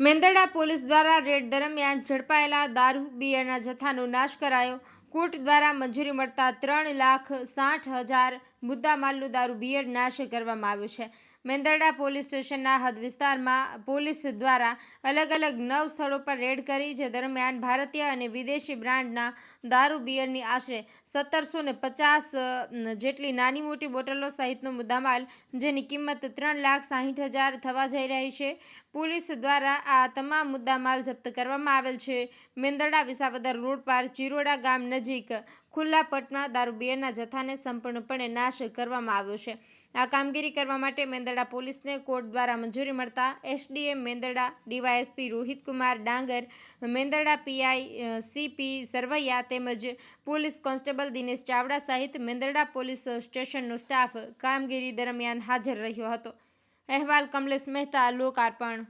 Mendarda police દ્વારા red દરમિયાન ઝડપાયેલા દારૂ બિયરના જથ્થાનો નાશ કરાયો. કોર્ટ દ્વારા મંજૂરી મળતા ત્રણ લાખ સાઠ હજાર મુદ્દામાલનું દારૂ બિયર નાશ કરવામાં આવ્યું છે. મેંદરડા પોલીસ સ્ટેશનના હદ વિસ્તારમાં પોલીસ દ્વારા અલગ અલગ નવ સ્થળો પર રેડ કરી, જે દરમિયાન ભારતીય અને વિદેશી બ્રાન્ડના દારૂ બિયરની આશરે સત્તરસો પચાસ જેટલી નાની મોટી બોટલો સહિતનો મુદ્દામાલ, જેની કિંમત ત્રણ લાખ સાહીઠ હજાર થવા જઈ રહી છે. પોલીસ દ્વારા આ તમામ મુદ્દામાલ જપ્ત કરવામાં આવેલ છે. મેંદરડા વિસાવદર રોડ પર ચિરોડા ગામ નજીક ખુલ્લા પટમાં દારૂ બિયરના જથ્થાને સંપૂર્ણપણે નાશ કરવામાં આવ્યો છે. આ કામગીરી કરવા માટે મેંદરડા પોલીસને કોર્ટ દ્વારા મંજૂરી મળતા એસડીએમ મેંદરડા ડીવાયએસપી રોહિતકુમાર ડાંગર, મેંદરડા પીઆઈ સીપી સરવૈયા તેમજ પોલીસ કોન્સ્ટેબલ દિનેશ ચાવડા સહિત મેંદરડા પોલીસ સ્ટેશનનો સ્ટાફ કામગીરી દરમિયાન હાજર રહ્યો હતો. અહેવાલ કમલેશ મહેતા લોકાર્પણ